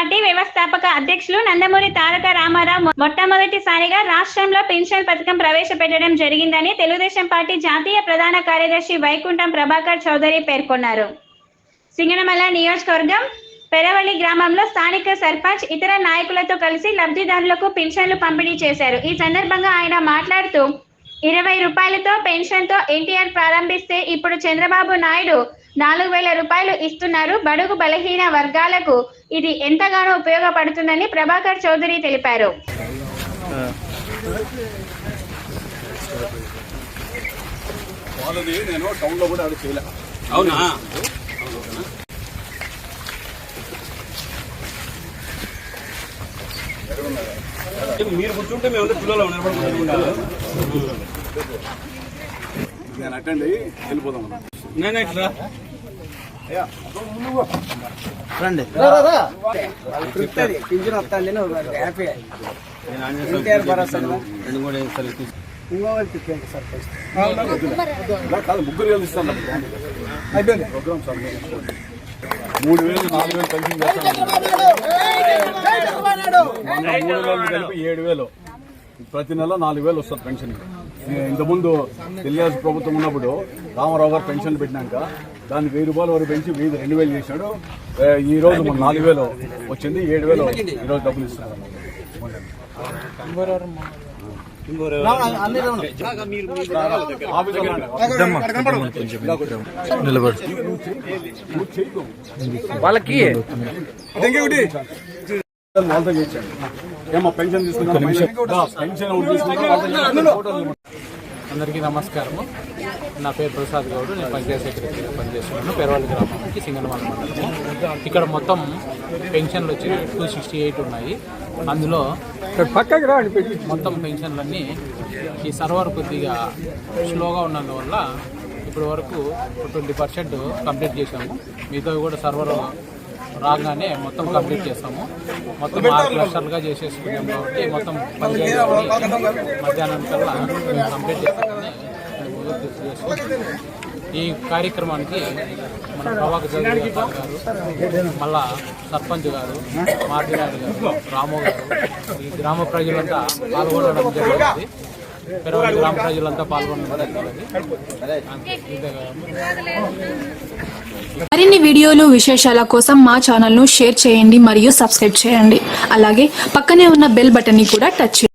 Party వ్యవస్థాపక అధ్యక్షులు నందమూరి తారక రామారావు మొట్టమొదటిసారిగా రాష్ట్రంలో పెన్షన్ పథకం ప్రవేశపెట్టడం జరిగిందని తెలుగుదేశం పార్టీ జాతీయ ప్రధాన కార్యదర్శి వైకుంఠం ప్రభాకర్ చౌదరి పేర్కొన్నారు. సింగనమల నియోజకవర్గం పెరవల్లి గ్రామంలో స్థానిక సర్పంచ్ ఇతర నాయకులతో కలిసి లబ్ధిదారులకు పెన్షన్లు పంపిణీ చేశారు. ఈ సందర్భంగా ఆయన మాట్లాడుతూ ఇరవై రూపాయలతో పెన్షన్తో ఎన్టీఆర్ ప్రారంభిస్తే ఇప్పుడు చంద్రబాబు నాయుడు నాలుగు వేల రూపాయలు ఇస్తున్నారు. బడుగు బలహీన వర్గాలకు ఇది ఎంతగానో ఉపయోగపడుతుందని ప్రభాకర్ చౌదరి తెలిపారు. వాళ్ళది నేను టౌన్లో కూడా అడిగి చేయలే. అవునా? మీరు కూర్చుంటే మేము పిల్లలు నిలబడుకుంటాం నేను అటెండ్ అయ్యి వెళ్ళిపోదాం రండి. పింఛన్ వస్తుంది హ్యాపీ నేను ఆంజనేయ ఎన్టీఆర్ భరోసా. రెండు మూడు సార్లు ఇంకోటి తిప్పండి కాదు ముగ్గురు వేలు ఇస్తాను. అయిపోయింది. ప్రోగ్రామ్ సార్ మూడు వేలు నాలుగు వేలు పెన్షన్ చేస్తాను మొన్న మూడు వేలు కలిపి ఏడు వేలు. ప్రతి నెల నాలుగు వేలు వస్తుంది పెన్షన్ ఇంతకుముందు తెలుగుదేశం ప్రభుత్వం ఉన్నప్పుడు రామారావు గారు పెన్షన్లు పెట్టినాక దాన్ని వెయ్యి రూపాయల వరకు పెంచి వెయ్యి రెండు వేలు చేశాడు. ఈ రోజు మన నాలుగు వేలు వచ్చింది ఏడు వేలు ఈ రోజు డబ్బులు ఇస్తున్నారు. వాళ్ళకి వాళ్ళతో చేయించాడు ఏమో పెన్షన్. అందరికీ నమస్కారము. నా పేరు ప్రసాద్ గౌడ్. నేను పంచాయత్ సెక్రటరీగా పనిచేస్తున్నాను. పెరవల్లి గ్రామానికి సింగనమల మండలము ఇక్కడ మొత్తం పెన్షన్లు వచ్చి టూ సిక్స్టీ ఎయిట్ ఉన్నాయి. అందులో మొత్తం పెన్షన్లన్నీ ఈ సర్వర్ కొద్దిగా స్లోగా ఉన్నందువల్ల ఇప్పటి వరకు ట్వంటీ పర్సెంట్ కంప్లీట్ చేశాము. మిగతా కూడా సర్వర్ రాగానే మొత్తం కంప్లీట్ చేస్తాము. మొత్తం ఆరు క్లస్టర్లుగా చేసేసుకున్నాం కాబట్టి మొత్తం పంచాయతీ మధ్యాహ్నం కల్లా కంప్లీట్ చేస్తామని ఈ కార్యక్రమానికి మన ప్రభాక చౌదరి గారు మళ్ళా సర్పంచ్ గారు మార్టినాయుడు గారు రాము గారు ఈ గ్రామ ప్రజలంతా పాల్గొనడం జరుగుతుంది పెరవలి గ్రామ ప్రజలంతా పాల్గొన్నారు మరిన్ని వీడియోలు విశేషాల కోసం మా ఛానల్ను షేర్ చేయండి మరియు సబ్స్క్రైబ్ చేయండి. అలాగే పక్కనే ఉన్న బెల్ బటన్ని కూడా టచ్ చేయండి.